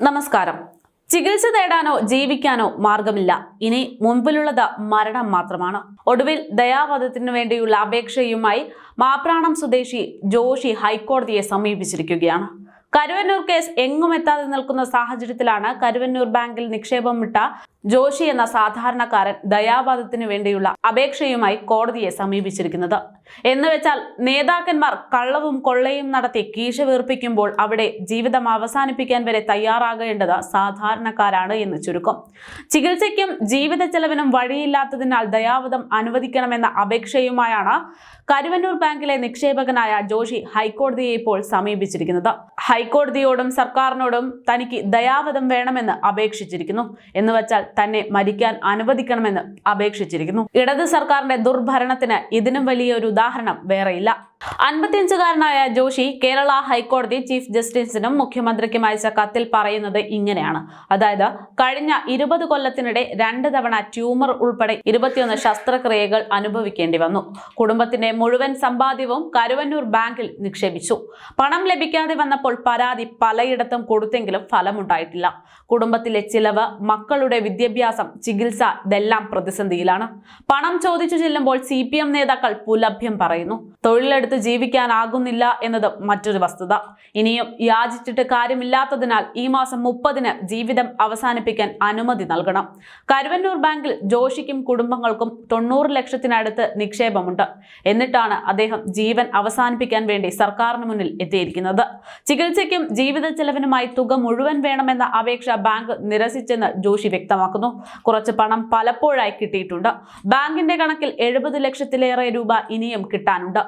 നമസ്കാരം. ചികിത്സ തേടാനോ ജീവിക്കാനോ മാർഗമില്ല. ഇനി മുൻപിലുള്ളത് മരണം മാത്രമാണ്. ഒടുവിൽ ദയാവധത്തിനു വേണ്ടിയുള്ള അപേക്ഷയുമായി മാപ്രാണം സ്വദേശി ജോഷി ഹൈക്കോടതിയെ സമീപിച്ചിരിക്കുകയാണ്. കരുവന്നൂർ കേസ് എങ്ങും എത്താതെ നിൽക്കുന്ന സാഹചര്യത്തിലാണ് കരുവന്നൂർ ബാങ്കിൽ നിക്ഷേപം വിട്ട ജോഷി എന്ന സാധാരണക്കാരൻ ദയാവാദത്തിന് വേണ്ടിയുള്ള അപേക്ഷയുമായി കോടതിയെ സമീപിച്ചിരിക്കുന്നത്. എന്ന് വെച്ചാൽ നേതാക്കന്മാർ കള്ളവും കൊള്ളയും നടത്തി കീശ വീർപ്പിക്കുമ്പോൾ അവിടെ ജീവിതം അവസാനിപ്പിക്കാൻ വരെ തയ്യാറാകേണ്ടത് സാധാരണക്കാരാണ് എന്ന് ചുരുക്കം. ചികിത്സയ്ക്കും ജീവിത ചെലവിനും വഴിയില്ലാത്തതിനാൽ ദയാവധം അനുവദിക്കണമെന്ന അപേക്ഷയുമായാണ് കരുവന്നൂർ ബാങ്കിലെ നിക്ഷേപകനായ ജോഷി ഹൈക്കോടതിയെ ഇപ്പോൾ സമീപിച്ചിരിക്കുന്നത്. ഹൈക്കോടതിയോടും സർക്കാരിനോടും തനിക്ക് ദയാവധം വേണമെന്ന് അപേക്ഷിച്ചിരിക്കുന്നു. എന്ന് വച്ചാൽ തന്നെ മരിക്കാൻ അനുവദിക്കണമെന്ന് അപേക്ഷിച്ചിരിക്കുന്നു. ഇടത് സർക്കാരിന്റെ ദുർഭരണത്തിന് ഇതിനും വലിയൊരു ഉദാഹരണം വേറെയില്ല. അൻപത്തിയഞ്ചുകാരനായ ജോഷി കേരള ഹൈക്കോടതി ചീഫ് ജസ്റ്റിസിനും മുഖ്യമന്ത്രിക്കും അയച്ച കത്തിൽ പറയുന്നത് ഇങ്ങനെയാണ്. അതായത് കഴിഞ്ഞ ഇരുപത് കൊല്ലത്തിനിടെ രണ്ട് തവണ ട്യൂമർ ഉൾപ്പെടെ ഇരുപത്തിയൊന്ന് ശസ്ത്രക്രിയകൾ അനുഭവിക്കേണ്ടി വന്നു. കുടുംബത്തിന്റെ മുഴുവൻ സമ്പാദ്യവും കരുവന്നൂർ ബാങ്കിൽ നിക്ഷേപിച്ചു. പണം ലഭിക്കാതെ വന്നപ്പോൾ പരാതി പലയിടത്തും കൊടുത്തെങ്കിലും ഫലമുണ്ടായിട്ടില്ല. കുടുംബത്തിലെ ചിലവ് മക്കളുടെ വിദ്യാഭ്യാസം ചികിത്സ ഇതെല്ലാം പ്രതിസന്ധിയിലാണ്. പണം ചോദിച്ചു ചെല്ലുമ്പോൾ സി നേതാക്കൾ പുലഭ്യം പറയുന്നു. തൊഴിലെടുത്ത് ജീവിക്കാനാകുന്നില്ല എന്നത് മറ്റൊരു വസ്തുത. ഇനിയും യാചിച്ചിട്ട് കാര്യമില്ലാത്തതിനാൽ ഈ മാസം മുപ്പതിന് ജീവിതം അവസാനിപ്പിക്കാൻ അനുമതി നൽകണം. കരുവന്നൂർ ബാങ്കിൽ ജോഷിക്കും കുടുംബങ്ങൾക്കും തൊണ്ണൂറ് ലക്ഷത്തിനടുത്ത് നിക്ഷേപമുണ്ട്. എന്നിട്ടാണ് അദ്ദേഹം ജീവൻ അവസാനിപ്പിക്കാൻ വേണ്ടി സർക്കാരിന് മുന്നിൽ എത്തിയിരിക്കുന്നത്. ചികിത്സയ്ക്കും ജീവിത ചെലവിനുമായി തുക മുഴുവൻ വേണമെന്ന അപേക്ഷ ബാങ്ക് നിരസിച്ചെന്ന് ജോഷി വ്യക്തമാക്കുന്നു. കുറച്ച് പണം പലപ്പോഴായി കിട്ടിയിട്ടുണ്ട്. ബാങ്കിന്റെ കണക്കിൽ എഴുപത് ലക്ഷത്തിലേറെ രൂപ ഇനിയും കിട്ടാനുണ്ട്.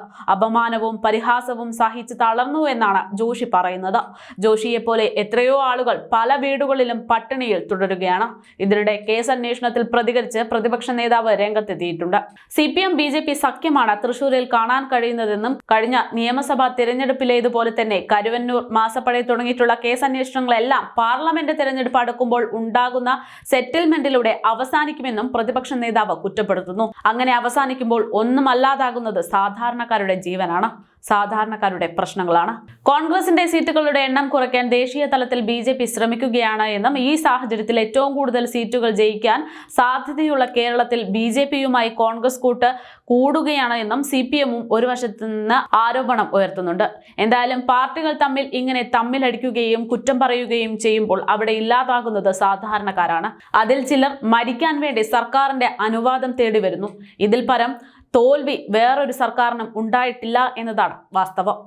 അപമാനവും പരിഹാസവും സഹിച്ച് തളർന്നു എന്നാണ് ജോഷി പറയുന്നത്. ജോഷിയെ പോലെ എത്രയോ ആളുകൾ പല വീടുകളിലും പട്ടിണിയിൽ തുടരുകയാണ്. ഇതിനിടെ കേസ് അന്വേഷണത്തിൽ പ്രതികരിച്ച് പ്രതിപക്ഷ നേതാവ് രംഗത്തെത്തിയിട്ടുണ്ട്. C P M B J P സഖ്യമാണ് തൃശൂരിൽ കാണാൻ കഴിയുന്നതെന്നും കഴിഞ്ഞ നിയമസഭാ തിരഞ്ഞെടുപ്പിലേതുപോലെ തന്നെ കരുവന്നൂർ മാസപ്പടി തുടങ്ങിയിട്ടുള്ള കേസ് അന്വേഷണങ്ങളെല്ലാം പാർലമെന്റ് തിരഞ്ഞെടുപ്പ് അടുക്കുമ്പോൾ ഉണ്ടാകുന്ന സെറ്റിൽമെന്റിലൂടെ അവസാനിക്കുമെന്നും പ്രതിപക്ഷ നേതാവ് കുറ്റപ്പെടുത്തുന്നു. അങ്ങനെ അവസാനിക്കുമ്പോൾ ഒന്നുമല്ലാതാകുന്നത് സാധാരണക്കാരുടെ ജീവനാണ് സാധാരണക്കാരുടെ പ്രശ്നങ്ങളാണ്. കോൺഗ്രസിന്റെ സീറ്റുകളുടെ എണ്ണം കുറയ്ക്കാൻ ദേശീയ തലത്തിൽ ബി ജെ പി ശ്രമിക്കുകയാണ് എന്നും ഈ സാഹചര്യത്തിൽ ഏറ്റവും കൂടുതൽ സീറ്റുകൾ ജയിക്കാൻ സാധ്യതയുള്ള കേരളത്തിൽ ബി ജെ പിയുമായി കോൺഗ്രസ് കൂട്ട് കൂടുകയാണ് എന്നും സി പി എമ്മും ഒരു വശത്ത് നിന്ന് ആരോപണം ഉയർത്തുന്നുണ്ട്. എന്തായാലും പാർട്ടികൾ തമ്മിൽ ഇങ്ങനെ തമ്മിലടിക്കുകയും കുറ്റം പറയുകയും ചെയ്യുമ്പോൾ അവിടെ ഇല്ലാതാകുന്നത് സാധാരണക്കാരാണ്. അതിൽ ചിലർ മരിക്കാൻ വേണ്ടി സർക്കാരിന്റെ അനുവാദം തേടി വരുന്നു ഇതിൽ പരം തോൽവി വേറൊരു സർക്കാരിനും ഉണ്ടായിട്ടില്ല എന്നതാണ് വാസ്തവം.